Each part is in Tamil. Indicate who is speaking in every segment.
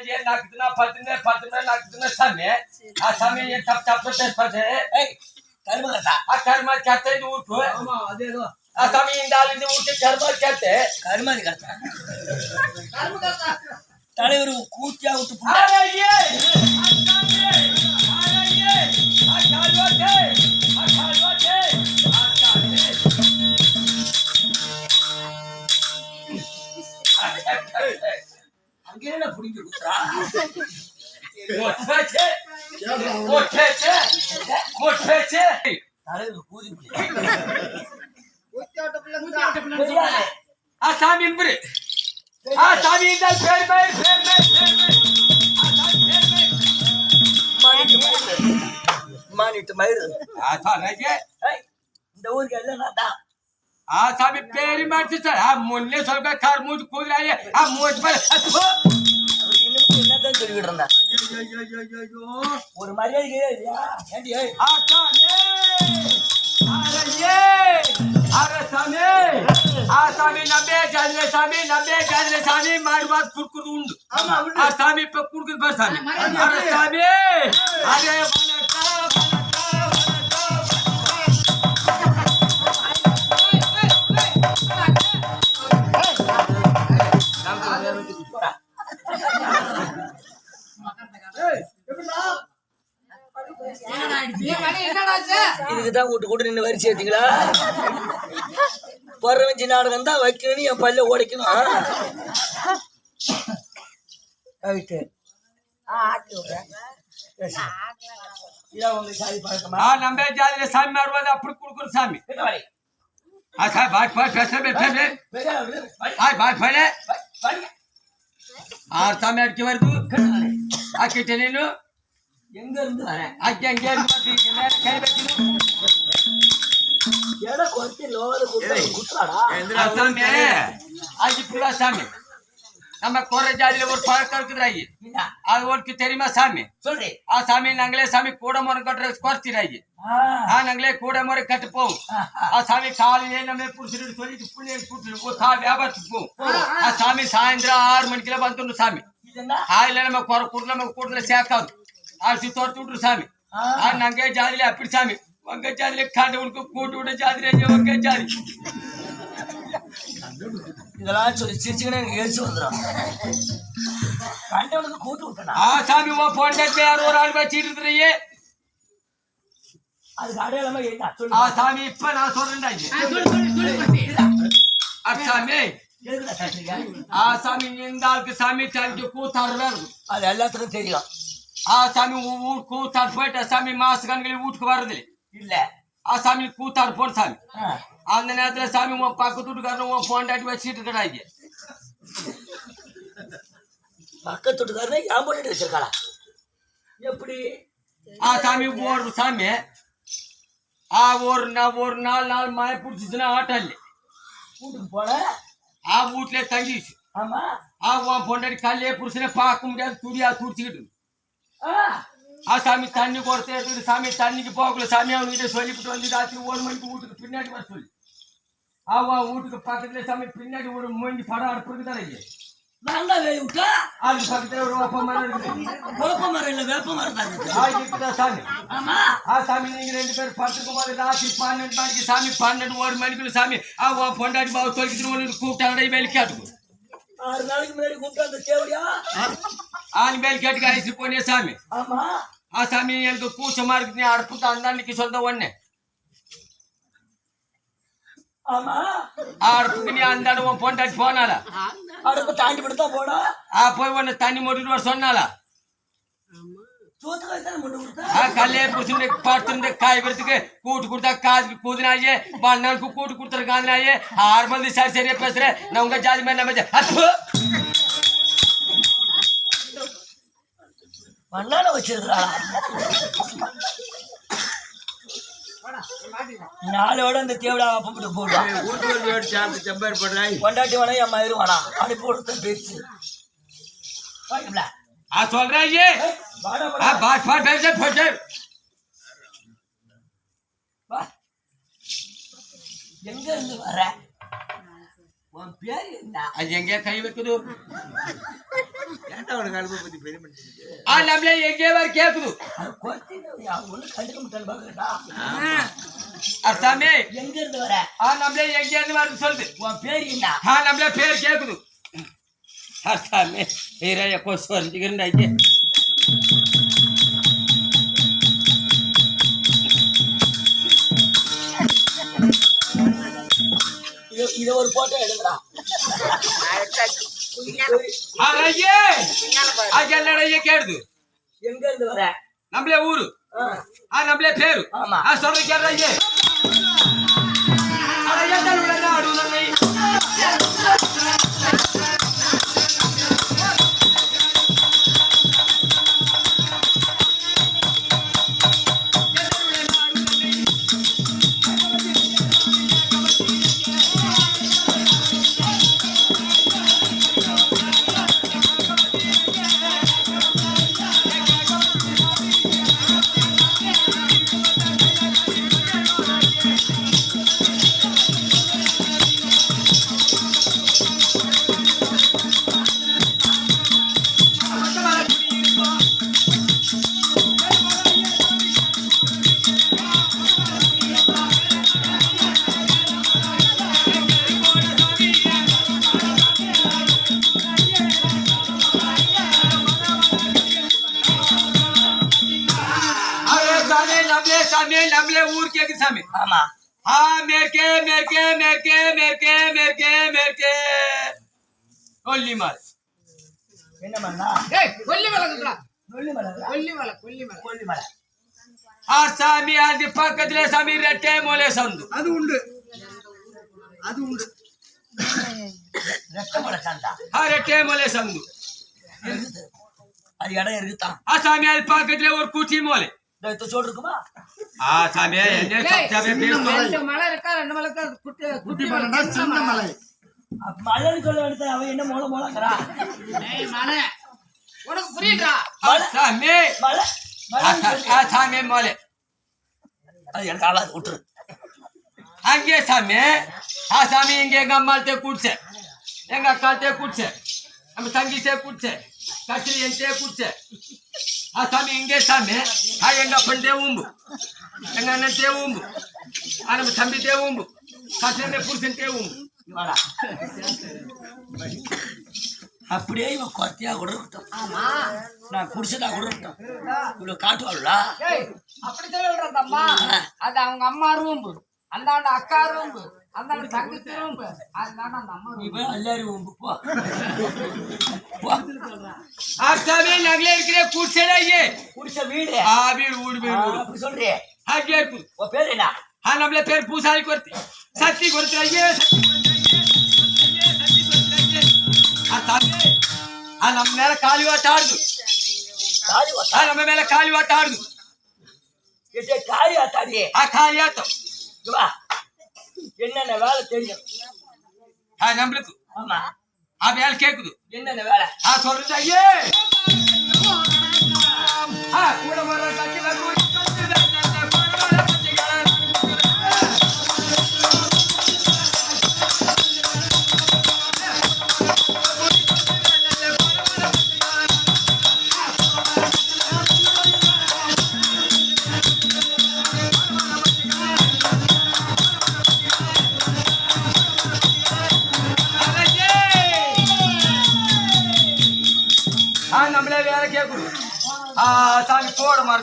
Speaker 1: में ये नगदना फतने फतने नगदने
Speaker 2: समय आ
Speaker 1: समय ये टप टप से
Speaker 3: फते ए
Speaker 1: कर्म करता। आ कर्म कहते हैं
Speaker 2: उठ हो हाँ, हाँ, हाँ, दे
Speaker 1: दो। आ समय इन दे उठ कर्म कहते
Speaker 2: कर्म नहीं करता। कर्म
Speaker 1: करता। ताले वो
Speaker 2: कूटिया उठ अरे
Speaker 1: ये अरे ये आ कालो थे கீழே புடிஞ்சு குத்துறா. தலைவர் கூதி ஆ சாமி என்பது
Speaker 2: சாமி என்றால் பேர் பேர்
Speaker 1: பேர் பேர்
Speaker 2: பேர் இந்த ஊருக்கு எல்லாம் நான் தான்.
Speaker 1: हाँ साहब पेरी मार से सर आप मुन्ने सब का खार मुझ
Speaker 2: खुद रही है आप मुझ
Speaker 3: पर
Speaker 2: ஒரு மரியாதை
Speaker 1: அரசாமி ஆசாமி நம்பே கதிரே சாமி நம்பே கதிரே சாமி மாடுவார் குடுக்குது உண்டு ஆசாமி இப்ப குடுக்குது
Speaker 2: சாமி
Speaker 3: அரசாமி அதே
Speaker 2: வணக்கம் இதுக்குதான் கூட்டு கூட்டு நின்று வரி சேர்த்தீங்களா பரவஞ்சி நாடகம் தான் வைக்கணும்னு என் பல்ல உடைக்கணும்
Speaker 1: நம்ம ஜாதியில சாமி வருவது அப்படி கொடுக்குற சாமி சாய் பாய் பாய் பேசுறேன் பாய் பாய் ஆறு சாமி அடிக்க வருது ஆக்கிட்ட நீனு
Speaker 2: எங்க இருந்து வரேன்?
Speaker 1: அங்கே அங்கே இருந்து மேல கை வைக்கணும்.
Speaker 2: எடை குறைச்சி லோவர் குத்துறாடா?
Speaker 1: அது புள்ளா சாமி. நம்ம கோர ஜாதியில ஒரு பழக்கம் இருக்குறாங்க அது உனக்கு தெரியுமா சாமி?
Speaker 2: சொல்றேன்
Speaker 1: ஆ சாமி நாங்களே சாமி கூட முறை கட்டுற குறைச்சிடாங்க ஆ. நாங்களே கூட முறை கட்டு போவோம். ஆ சாமி காலையிலே நம்ம புடிச்சிட்டு சொல்லிட்டு புள்ளையை கூட்டிட்டு போ கா ஆறு
Speaker 2: மணிக்கெல்லாம் வந்துடணும்
Speaker 1: சாமி. நம்ம குறை கூட்டல சேர்க்காது. ஆசி தோர்த்து விட்டுரு சாமி. நாங்க ஜாதியில அப்படி சாமி. உங்க ஜாதியில கடவுளுக்கு கூட்டு விட ஜாதி வங்க ஜாதி.
Speaker 2: இதெல்லாம் சொல்லி
Speaker 1: சிரிச்சுக்கணும் சாமி ஓ போன் ஒரு ஆள் வச்சுட்டு
Speaker 2: இருக்கிறீங்க?
Speaker 1: சாமி இப்ப நான்
Speaker 2: சொல்றேன்டா சாமி
Speaker 1: ஆ சாமி இந்த சாமி தலைக்கு கூத்தாடுறதா
Speaker 2: அது எல்லாத்துக்கும் தெரியும்.
Speaker 1: ಆ ಸ್ವಾಮಿ ಊಟ ಕೂತಾಡ್ಬಿಟ್ಟು ಸ್ವಾಮಿ ಮಾಸ್ ಗನ್ಗಳಿಗೆ
Speaker 2: ಊಟಕ್ಕೆ
Speaker 1: ಬರೋದಿಲ್ಲ. ಇಲ್ಲ. ಆ ಸ್ವಾಮಿ ಕೂತಾಡ್ಬೋದು
Speaker 2: ಸ್ವಾಮಿ.
Speaker 1: ಅಂದ ನೇತ್ರ ಸ್ವಾಮಿ ಪಕ್ಕ ತುಟ್ಟುಗಾರನ ಒಬ್ಬ ಫೋನ್ ಆಗಿ வச்சிட்டு இருக்கிறாங்க
Speaker 2: பக்க துட்டுக்காரனே எப்படி
Speaker 1: ஆ சாமி ஒரு சாமி ஆ ஒரு நாள் ஒரு நாள் நாள் மழை பிடிச்சிச்சுன்னா ஆட்டம் இல்லை
Speaker 2: வீட்டுக்கு போல
Speaker 1: ஆ வீட்டிலே தங்கிச்சு ஆ உன் பொண்டாடி காலையே பிடிச்சினே பார்க்க முடியாது துடியா துடிச்சுக்கிட்டு
Speaker 2: ஆ.
Speaker 1: சாமி தண்ணி கொடுத்து எடுத்துக்கிட்டு சாமி தண்ணிக்கு போகல சாமி அவன்கிட்ட சொல்லிவிட்டு வந்து ராத்திரி ஒரு மணிக்கு வீட்டுக்கு பின்னாடி வர சொல்லி. அவன் வீட்டுக்கு பக்கத்துல சாமி பின்னாடி ஒரு மூஞ்சி படம் அடுப்புக்கு தானே
Speaker 2: நான் தான் வேலை விட்டா?
Speaker 1: அது பக்கத்துல ஒரு ஓப்ப மரம் இருக்குது.
Speaker 2: குழப்ப மரம் இல்ல வேப்ப மரம் தான் இருக்கு.
Speaker 1: சாமி?
Speaker 2: ஆமா.
Speaker 1: ஆ சாமி நீங்க ரெண்டு பேரும் படுத்துக்கும் போது ராத்திரி பன்னெண்டு மணிக்கு சாமி பன்னெண்டு ஒரு மணிக்குள்ள சாமி ஆ பாவ தொலைக்கிட்டு கூப்பிட்டாங்க வேலை கேட்டுக்கும்
Speaker 2: ஆறு நாளைக்கு முன்னாடி கூப்பிட்டு அந்த தேவடியா?
Speaker 1: ஆணி வேலை கேட்டுக்கு அழைச்சி போனே சாமி.
Speaker 2: ஆமா.
Speaker 1: ஆ சாமி எனக்கு கூச்சமா இருக்குது நீ தான் அன்னைக்கு சொல்ல ஒண்ணு.
Speaker 2: ஆமா.
Speaker 1: ஆ அடுப்புக்கு நீ அந்த இடம் உன் பொண்டாட்டி போனால
Speaker 2: அடுப்பு தாண்டி விட்டு தான் போனா?
Speaker 1: ஆ போய் ஒன்று தண்ணி மொட்டிட்டு வர சொன்னாலா
Speaker 2: சோத்துக்காய் தானே கொண்டு கொடுத்தா?
Speaker 1: ஆ கல்லே புடிச்சுட்டு படுத்துருந்து காய் வரத்துக்கு கூட்டு கொடுத்தா காதுக்கு கூதுனாயே பண்ணாளுக்கு கூட்டு கொடுத்துருக்காங்கனாயே ஆறு மந்தி சரி சரியா பேசுறேன் நான் உங்க ஜாதி மாதிரி நம்ம!
Speaker 2: மண்ணால வச்சிருக்கிறாளா நாளோட அந்த தேவடா அப்படி போடுவான் கொண்டாட்டி வேணா என் மயிறு வேணா அனுப்பி கொடுத்த பேச்சு
Speaker 1: ஆ சொல்றேன் ஐயே.
Speaker 2: ஏய், வாடா,
Speaker 1: ஆ
Speaker 2: வாடா.
Speaker 1: பாட் பாட் பேச போச்சு
Speaker 2: வா. எங்க இருந்து வர? உன் பேர் என்ன?
Speaker 1: அது எங்கே கை வைக்குது.
Speaker 4: ஏன்டா உனக்கு அனுபவ பத்தி பெரிய பண்ணிட்டு
Speaker 1: ஆ நம்மளே எங்கே வர கேக்குது.
Speaker 2: அது கொத்திட்டு அவன் ஒண்ணு கண்டுக்க மாட்டான்னு பாக்குறா
Speaker 1: ஆ. சாமி
Speaker 2: எங்க இருந்து வர?
Speaker 1: ஆ நம்மளே எங்கே இருந்து வருது சொல்லுது.
Speaker 2: உன் பேர் என்ன?
Speaker 1: ஆ நம்மளே பேர் கேக்குது. சாமி ஈரைய கொசு
Speaker 2: இது- ஒரு போட்டோ
Speaker 1: கேடுது
Speaker 2: எங்க இருந்து வர
Speaker 1: நம்மளே ஊரு நம்மளே பேரு
Speaker 2: ஆமா.
Speaker 1: ஆ எல்லாமே
Speaker 2: ஆமா
Speaker 1: ஆ மேற்கே மேற்கே மேற்கே மேற்கே மேற்கே மேற்கே கொல்லிமலை
Speaker 2: என்ன
Speaker 3: அது உண்டு அது உண்டு
Speaker 1: ஆ ரெட்டே மூலே
Speaker 2: சந்து அது இடம்
Speaker 1: ஆ சாமி அது பக்கத்துல ஒரு கூச்சி மூலை சொல்றதுக்குமா
Speaker 5: சாமியே மலை. இருக்கா? ரெண்டு மலை குட்டி
Speaker 3: மலை. சின்ன மலை.
Speaker 2: என்ன மோள
Speaker 5: மோளங்கிறா? மலை. உனக்கு
Speaker 2: எனக்கு ஆளாது விட்டுரு.
Speaker 1: அங்கே சாமி. ஆ சாமி இங்க எங்க அம்மாள்கிட்ட குடிச்சே எங்க அக்காள்கிட்ட குடிச்சே நம்ம தங்கிட்டே குடிச்சே கட்டில் என்கிட்டே குடிச்சேன். ஆ சாமி இங்கே சாமி. ஆ எங்க அப்பன்டே ஊம்பு எங்க அண்ணன்டே ஊம்பு ஆ நம்ம தம்பிட்டே ஊம்பு கத்திரி புருஷன்டே ஊம்பு
Speaker 2: இங்க வாடா. அப்படியே இவன் கொத்தியா கூட இருக்கட்டும்.
Speaker 5: ஆமா.
Speaker 2: நான் குடிச்சதா கூட இருக்கட்டும். இவ்வளவு காட்டுவாள்ல
Speaker 5: ஏய் அப்படி சொல்லுடா தம்மா அது அவங்க அம்மா ரூம்பு. அந்தாண்ட அக்கா ரூம்பு. அந்தாண்ட தங்கச்சி ரூம்பு. அதுதாண்ட அந்த அம்மா
Speaker 2: நீ
Speaker 5: ரூம்பு.
Speaker 2: போய் எல்லாரும் உம்பு போ. போ.
Speaker 1: ஆ சாமி நகலே இருக்கிற குடிச்சடா ஐயே
Speaker 2: குடிச்ச வீடு
Speaker 1: ஆ வீடு வீடு
Speaker 2: ஆ,
Speaker 1: வீடு வீடு
Speaker 2: அப்படி சொல்றியே
Speaker 1: அங்கே இருக்குது
Speaker 2: உன் பேர் என்ன
Speaker 1: ಆ ನಮ್ಲೆ ಪೇರು ಪೂಸಾರಿ ಕೊಡ್ತಿ ಸತ್ತಿ ಕೊಡ್ತಿರಯ್ಯೇ ಸತ್ತಿ ಕೊಡ್ತಿರಯ್ಯೇ, ಸತ್ತಿ ಕೊಡ್ತಿರಯ್ಯೇ. ಆ ಸ್ವಾಮಿ ಆ ನಮ್ಮ ಮೇಲೆ ಕಾಲಿ ಆಟ ಆಡುದು
Speaker 2: காலி ஒத்த-
Speaker 1: ಆ ನಮ್ಮ ಮೇಲೆ ಕಾಲಿ ಆಟ ಆಡುದು
Speaker 2: இது காலி ஆத்தாடி
Speaker 1: ಆ ಖಾಲಿ ಆತ
Speaker 2: இங்க வா என்னென்ன வேலை தெரியும்
Speaker 1: ಆ ನಮ್ಲಕು
Speaker 2: ஆமா
Speaker 1: ஆ வேலை கேக்குது. என்ன வேலை?
Speaker 2: ஆ
Speaker 1: சொல்லுங்க ஐயே. ஆ கூட வர கட்டி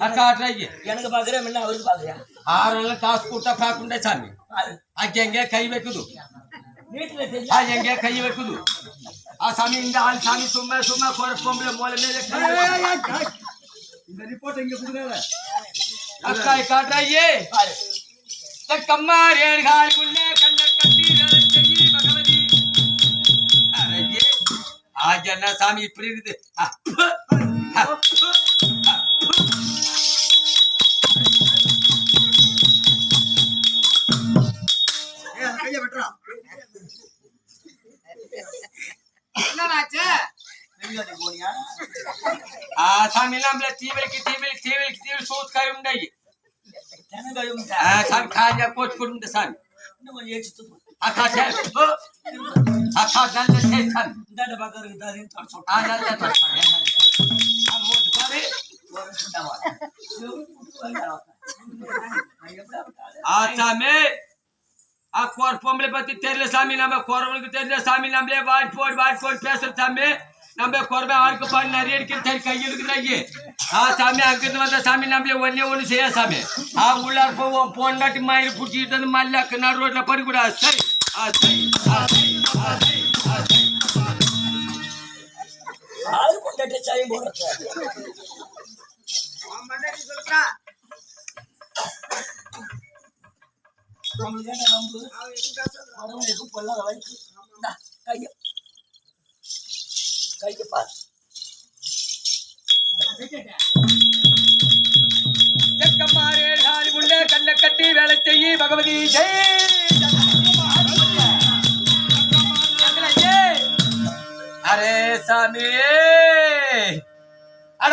Speaker 2: என் கை சோசியத்தை பாரு கிட்ட வா
Speaker 1: ஆ கை சோசியம் ஆ காட்டுறீங்க
Speaker 2: எனக்கு பாக்குறேன் முன்ன அவருக்கு பாக்குறியா
Speaker 1: ஆறெல்லாம் காசு கூட்டா பாக்குண்டே சாமி
Speaker 2: பாரு
Speaker 1: அங்க எங்கே கை வைக்குது
Speaker 2: வீட்டுல
Speaker 1: ஆ
Speaker 2: தெரியும்
Speaker 1: எங்கே கை வைக்குது ஆ சாமி இந்த ஆள் சாமி சும்மா சும்மா குழப்பம்ல மூல மேல கை வைக்குது.
Speaker 3: இந்த ரிப்போர்ட் இங்க கொடுக்காத
Speaker 1: அக்காய் காட்டுறாயே
Speaker 2: பாரு
Speaker 1: கம்மாரேர் கால் முன்னே கண்ண கட்டி ரசிகி பகவதி அரே ஆஜ் என்ன சாமி இப்படி இருக்குது
Speaker 2: நாள் ஆச்சு
Speaker 1: சாமி எல்லாம் தீவிரிக்கு தீவிரிக்கு
Speaker 2: தீவிரிக்கு தீவிரி சூத் காய்
Speaker 1: உண்டாயி சாமி காயா கோச்சு கொடுங்க சாமி ஆச்சாமே ஆ பொம்பளை பத்தி தெரியல சாமி நம்ம குறவனுக்கு தெரியல சாமி நம்மளே வாடி போடி வாடி போடி பேசுற சாமி நம்ம குறவை அவருக்கு பாடி நிறைய இருக்கிற சரி கையில் இருக்கிறாங்க ஆ சாமி அங்கிருந்து வந்த சாமி நம்மளே ஒன்னே ஒன்று செய்ய சாமி ஆ உள்ளார் போவோம் போன்டாட்டி மயிறு பிடிச்சிட்டு வந்து மல்லாக்கு நடு ரோட்டில் படுக்கூடாது சரி ஆ
Speaker 5: சொல்றா
Speaker 2: நம்மளுக்கு என்ன நம்பு? வரவங்களுக்கு பொல்லாத வழக்கு இந்தா, கைய. கைய பாரு.
Speaker 1: செக்கம்மாரே நாலு முன்னே கண்ணை கட்டி வேலை செய்யி பகவதி ஜெய். அரே சாமி. அட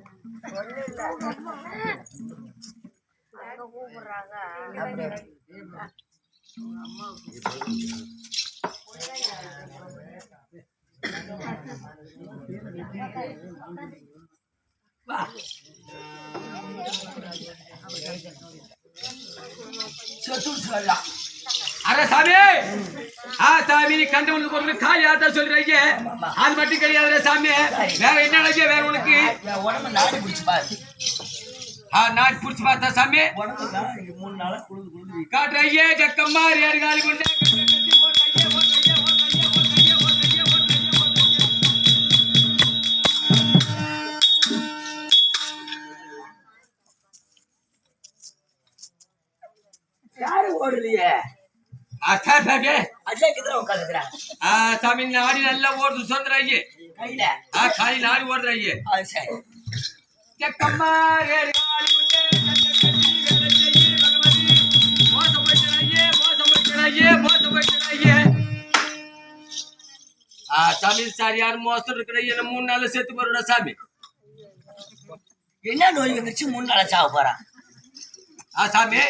Speaker 2: ஏய் அம்மா வா செத்து சொல்லலாம்
Speaker 1: அரே சாமி! ஆ சாமி நீ கண்டவனுக்கு ஒரு காலியாத்தா சொல்ற ஐயே அது மட்டும் கிடையாது சாமி. வேற என்ன அழகிய வேற உனக்கு?
Speaker 2: உடம்பு நாடி பிடிச்சு பாரு
Speaker 1: ஆ பார்த்தா சாமி.
Speaker 2: மூணு நாளா குழுது குழுது
Speaker 1: காட்டுற ஜக்கம்மா ஏறு காலி குண்டே.
Speaker 2: யாரு ஓடுறியே
Speaker 1: சாமி, நாடி நல்லா ஓடுது ஆ காலி நாடி ஓடுற ஐயே
Speaker 2: அது சரி.
Speaker 1: ஜக்கம்மா ஏறு காலி குண்டே கட்டி கட்டி வேலை செய்யி பகவதி மோசம் போயிட்டு ஐயே மோசம் போயிட்டு ஐயே மோசம் போயிட்டு ஐயே ஆ சாமி சார் யார் மோசம் இருக்கிற மூணு நாள் செத்து போறோட சாமி.
Speaker 2: என்ன நோய் வந்துச்சு மூணு நாளா சாவ போறான்.
Speaker 1: ஆ சாமி.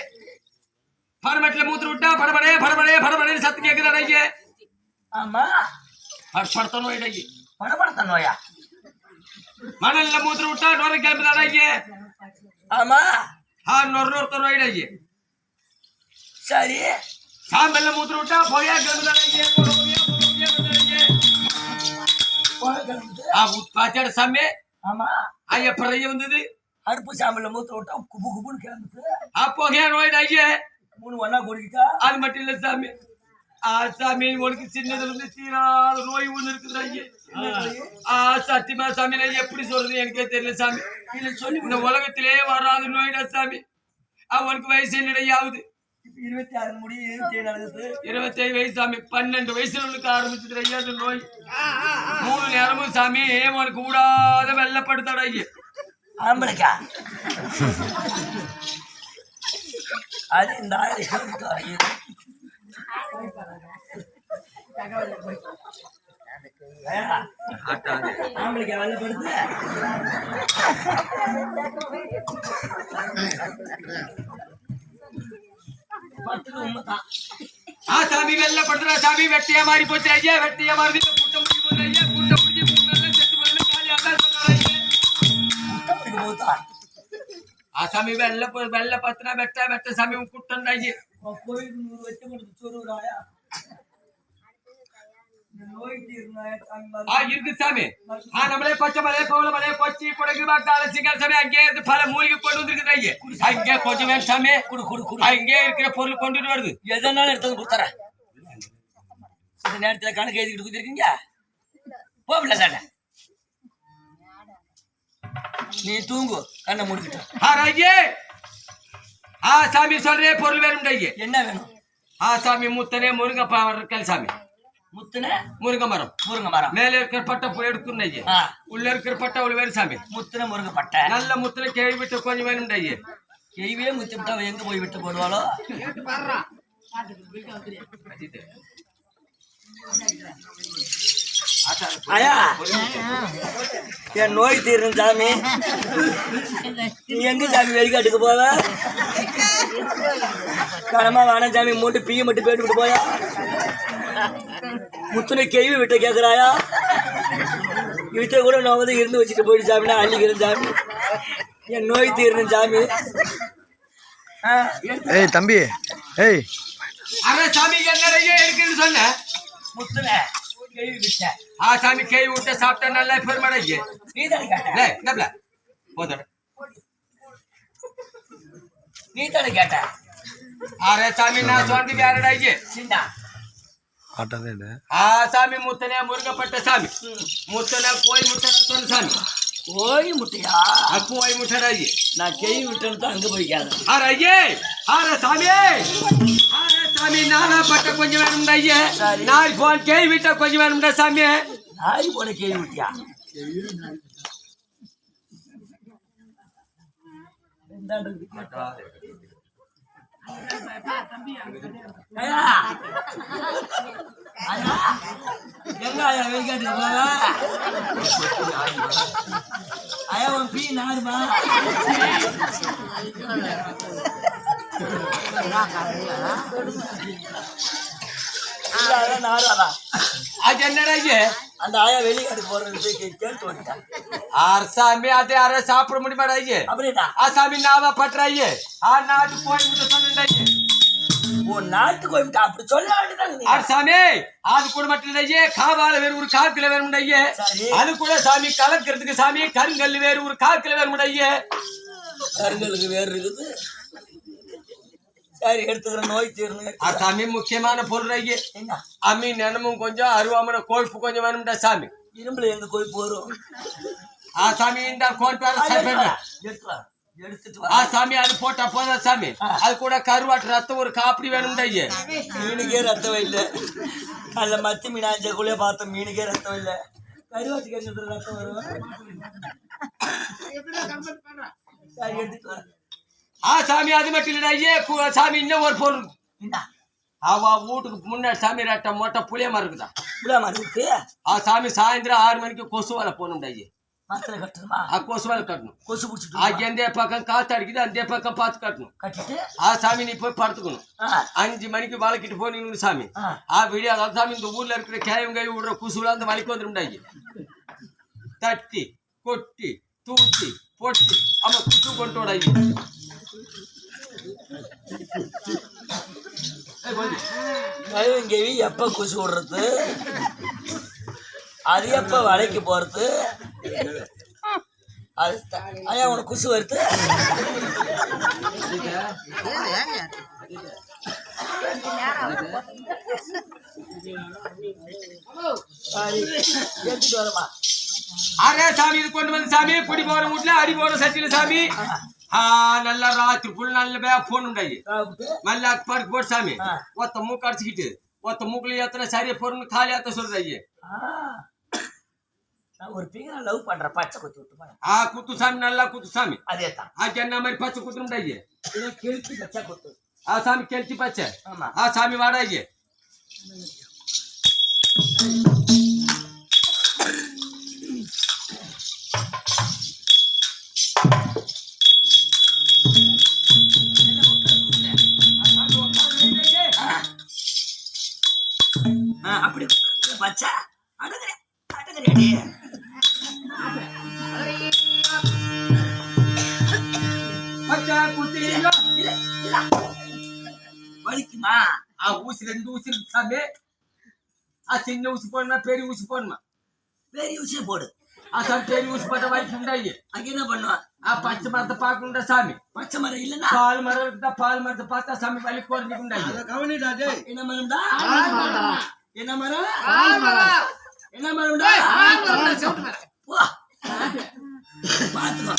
Speaker 1: பரமட்டில் மூத்திர விட்டா படபடே படபடே படபடே சத்து கேட்குறான் ஐயே
Speaker 2: ஆமா.
Speaker 1: படுத்த நோய் ஐயே
Speaker 2: பணப்படத்த நோயா
Speaker 1: மணல்ல மூத்திர விட்டா நோரை கிளம்புதான் ஐயே
Speaker 2: ஆமா.
Speaker 1: ஆ நொறு நொறுத்த நோய் ஐயே
Speaker 2: சரி.
Speaker 1: சாம்பல்ல மூத்திர விட்டா ஐயே ஐயே.
Speaker 2: போன கிளம்புது.
Speaker 1: ஆ பாச்சாட சாமி?
Speaker 2: ஆமா.
Speaker 1: ஐயா பிறைய வந்தது.
Speaker 2: அடுப்பு சாம்பல்ல மூத்த விட்டா குபு குபுன்னு கிளம்புது.
Speaker 1: ஆ பொகையா நோய் ஐயே
Speaker 2: மூணு ஒண்ணா குடிக்கிட்டா
Speaker 1: அது மட்டும் இல்ல சாமி. ஆ சாமி உனக்கு சின்னதுல இருந்து தீராத நோய் ஒண்ணு இருக்குது ஐயே. ஆ சத்தியமா சாமி நான் எப்படி சொல்றது எனக்கே தெரியல சாமி.
Speaker 2: இல்ல சொல்லி
Speaker 1: இந்த உலகத்திலே வராத நோய்டா சாமி. அவனுக்கு வயசு என்னடையாவது?
Speaker 2: இப்ப இருபத்தி ஆறு முடி இருபத்தி ஏழு
Speaker 1: வயசு சாமி. பன்னெண்டு வயசுல உனக்கு ஆரம்பிச்சது ஐயா நோய். மூணு நேரமும் சாமி உனக்கு கூடாத வெள்ளப்படுத்தாடா ஐயா.
Speaker 2: ஆம்பளைக்கா? அது இந்த ஆள் ஆம்பளைக்கு படுத்து
Speaker 1: சாமி வெள்ள படுத்துறா சாமி வெட்டியா மாறி போச்சு ஐயா வெட்டியா மாறி கூட்டம் முடிஞ்சு போச்சு ஐயா கூட்டம் முடிஞ்சு மூணு செத்து போயிருந்து காலி அதான் சொல்றாரு
Speaker 2: ആ സമയം വെള്ള വെള്ള പത്ര വെട്ട വെട്ട
Speaker 1: സമയം കുട്ടുണ്ടായി இருக்கு சாமி ஆ நம்மளே பச்சை மலையை போகல மலையை போச்சு குடகு பார்த்தா அலசிக்கார அங்கே இருந்து பல மூலிகை கொண்டு வந்துருக்குறாங்க அங்கே கொஞ்சம் வேணும் சாமி
Speaker 2: குடு குடு குடு
Speaker 1: இருக்கிற பொருள் கொண்டுட்டு வருது
Speaker 2: எதனால எடுத்து கொடுத்தாரா இந்த கணக்கு எழுதிக்கிட்டு கொடுத்துருக்கீங்க போகல நீ தூங்கு கண்ணை முடிக்கிட்ட.
Speaker 1: ஆ ராஜே ஆ சாமி சொல்றே பொருள் வேணும்
Speaker 2: என்ன வேணும்?
Speaker 1: ஆ சாமி முத்தனே முருங்க இருக்கல் சாமி.
Speaker 2: முத்துன?
Speaker 1: முருங்க மரம்.
Speaker 2: முருங்க மரம்.
Speaker 1: மேலே இருக்கிற பட்டை போய் எடுத்துருந்தே
Speaker 2: ஆ,
Speaker 1: உள்ள இருக்கிற பட்டை அவ்வளவு வேணும் சாமி.
Speaker 2: முத்துன முருங்க பட்டை.
Speaker 1: நல்ல முத்தனை கேள்வி விட்டு கொஞ்சம் வேணும் டையே.
Speaker 2: எய்வே முத்தி விட்டா எங்க போய் விட்டு போடுவாளோ? ஐயா என் நோய் தீரணும் சாமி? நீ எங்க சாமி வெளிக்காட்டுக்கு போவ? கடமா வேணாம் சாமி மூட்டு பீய மட்டும் போயிட்டு விட்டு போயா? முத்துனை கேள்வி விட்டு கேக்குறாயா? வீட்டை கூட நான் வந்து இருந்து வச்சுட்டு போயிட்டு சாமி நான் அள்ளிக்கிறேன் சாமி. என் நோய் தீரணும் சாமி?
Speaker 6: ஏய் தம்பி ஏய்.
Speaker 1: அரே சாமி என்ன இருக்குன்னு சொன்ன.
Speaker 2: முத்துனை. கேள்வி விட்டேன்
Speaker 1: ஆ சாமி கை விட்டு சாப்பிட்டா நல்லா பெருமடைக்கு
Speaker 2: நீ தானே கேட்ட?
Speaker 1: லே என்னப்ல போதோட
Speaker 2: நீ தானே கேட்ட?
Speaker 1: அரே சாமி நான் சொன்னது வேறடாய்க்கு
Speaker 2: சின்ன.
Speaker 1: ஆ சாமி முத்தனே முருகப்பட்ட சாமி. முத்தனை கோய் முத்தனை சொன்ன சாமி.
Speaker 2: கோழி முட்டையா?
Speaker 1: ஆ கோய் முட்டடாயி.
Speaker 2: நான் கேள்வி விட்டேன்னு அங்க போய்க்காத
Speaker 1: அரே ஐயே அரே சாமி அரே சாமி நானா பட்ட கொஞ்சம் வேணும்டா ஐயே. நான் போன் கேய் விட்ட கொஞ்சம் வேணும்டா சாமி.
Speaker 2: நாய் போன கேள்வி விட்டியா? வெளிக்காட்டுக்கு போவ? உன் பீ நாராதா
Speaker 1: அது என்னடா
Speaker 2: அந்த ஆயா வெளிக்காட்டுக்கு போறது கேட்டு வந்துட்டான்
Speaker 1: ஆர் சாமி அதே அரே சாப்பிட முடியுமாடா ஐயே
Speaker 2: அப்படின்னா
Speaker 1: ஆ சாமி நாவா பட்டுற ஐயே ஆ நாட்டு சொன்னா ஐயே
Speaker 2: உன் நாட்டுக்கு போய்விட்டா அப்படி சொல்ல வேண்டியதானே
Speaker 1: சாமி அது கூட மட்டும் இல்லையே காவால வேறு ஒரு காக்கில வேணும் ஐயே. அது கூட சாமி கலக்கிறதுக்கு சாமி கருங்கல் வேறு ஒரு காக்கில வேணும் ஐயே.
Speaker 2: கருங்கலுக்கு வேறு இருக்குது. சரி எடுத்துக்கிற நோய் தீர்ந்து
Speaker 1: சாமி முக்கியமான பொருள் ஐயே. அம்மி நினமும் கொஞ்சம் அருவாமனை கொழுப்பு கொஞ்சம் வேணும்டா சாமி.
Speaker 2: இரும்புல எங்க போய் போறோம்
Speaker 1: ஆ சாமி இந்த பேர சாமி அது போட்டா போதா சாமி. அது கூட கருவாட்டு ரத்தம் ஒரு காப்பி வேணும்டா
Speaker 2: மீனுக்கே ரத்தம் இல்லை. நல்ல மத்தி மீனாஞ்சக்குள்ளே பார்த்தோம் மீனுக்கே ரத்தம் இல்லை. கருவாட்டுக்கு எங்க ரத்தம் வரும்?
Speaker 1: ஆ சாமி அது மட்டும் இல்லடா ஐயே சாமி இன்னும் ஒரு பொருள்.
Speaker 2: என்ன
Speaker 1: அவ வீட்டுக்கு முன்னாடி சாமி ரெட்ட மொட்டை புளிய மரம் இருக்குதா?
Speaker 2: விடாம இருக்கு.
Speaker 1: ஆ சாமி சாயந்தரம் ஆறு மணிக்கு கொசு வலை போகணும்டா ஐயே
Speaker 2: மாத்திரை கட்டணுமா
Speaker 1: கொசு வலை கட்டணும்.
Speaker 2: கொசு
Speaker 1: ஆ
Speaker 2: பிடிச்சிட்டு
Speaker 1: எந்த பக்கம் காத்து அடிக்குது அந்த பக்கம் பார்த்து கட்டணும்.
Speaker 2: கட்டிட்டு
Speaker 1: ஆ சாமி நீ போய் படுத்துக்கணும். அஞ்சு மணிக்கு வளைக்கிட்டு போனீங்கன்னு சாமி.
Speaker 2: ஆ.
Speaker 1: விடியா அதாவது சாமி இந்த ஊர்ல இருக்கிற கேயம் கை விடுற குசுல அந்த வலிக்கு வந்துரும்டாங்க. தட்டி கொட்டி தூத்தி பொட்டி ஆமா குசு கொண்டு
Speaker 2: கழுவங்கேவி எப்ப குசு விடுறது? அது எப்ப வலைக்கு போறது? அது ஐயா உனக்கு குசு வருது.
Speaker 1: அரே சாமி கொண்டு வந்து சாமி குடி போற வீட்டுல அடி போற சட்டில சாமி. ராத்திரி புல் நல்ல போன் உண்டாயி. மல்ல படுக்கு
Speaker 2: போட்டு
Speaker 1: சாமி. ஒத்த மூக்கு அடிச்சுக்கிட்டு. ஒத்த மூக்குல எத்தனை சரியா பொருள் காலி ஏத்த
Speaker 2: சொல்றாயி. ஒரு பிள்ளை லவ் பண்ற பச்சை குத்து
Speaker 1: விட்டுமா ஆ குத்துசாமி நல்லா குத்துசாமி.
Speaker 2: அதே தான்
Speaker 1: ஆ
Speaker 2: என்ன மாதிரி பச்சை
Speaker 1: குத்துறோம்டா ஐயே
Speaker 2: இதான்
Speaker 1: கெளுத்தி பச்சை குத்து.
Speaker 2: ஆ சாமி கெளுத்தி
Speaker 1: பச்சை. ஆமா. ஆ சாமி வாடா ஐயே சின்ன ஊசி போடணுமா பெரிய ஊசி போடணுமா?
Speaker 2: பெரிய ஊசியை போடு.
Speaker 1: அதான் பெரிய ஊசி போட்ட வாய்ப்பு உண்டாயி
Speaker 2: அங்க என்ன பண்ணுவா?
Speaker 1: ஆ பச்சை மரத்தை பார்க்கணும்டா சாமி.
Speaker 2: பச்சை மரம் இல்லைன்னா?
Speaker 1: பால் மரம் இருக்குதா பால் மரத்தை பார்த்தா சாமி வலி குறைஞ்சிட்டு
Speaker 3: உண்டாயி என்ன மரம்
Speaker 2: என்ன மரம்டா? என்ன மரம். என்ன
Speaker 5: மரம்?
Speaker 1: பார்த்துக்கோ.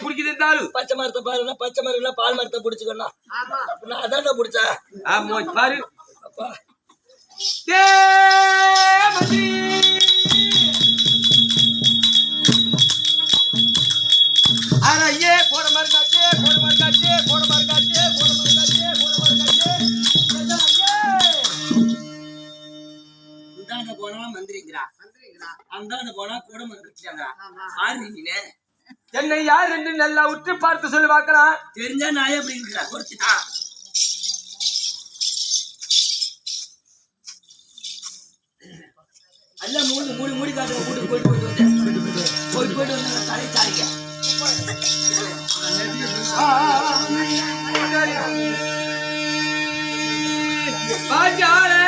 Speaker 1: புடிக்குது
Speaker 2: பச்சை மரத்தை பாருன்னா பச்சை மரம் பால் மரத்தை புடிச்சுக்கணும் நான்
Speaker 1: புடிச்சா ஆமா பாரு.
Speaker 2: அப்பா.
Speaker 1: அரையே போட மருந்தாச்சே போட மருந்தாச்சே போட மருந்தாச்சே போட
Speaker 2: மருந்தாச்சே போனா மந்திரிங்கிறா. அந்த போனா கூட மருந்து பாருங்க நீங்க.
Speaker 1: என்னை யார் என்று நல்லா உற்று பார்த்து சொல்லி பார்க்கலாம்
Speaker 2: தெரிஞ்சா எப்படி இருக்கிறா குறைச்சிட்டான் அல்ல மூணு மூணு மூடி மூடி போயிட்டு போயிட்டு போயிட்டு போயிட்டு வந்து தலை சாரிக்க
Speaker 1: பாஜாலே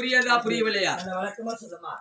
Speaker 1: புரியதா புரியவில்லையா?
Speaker 2: அந்த வழக்கமா சொல்லுமா?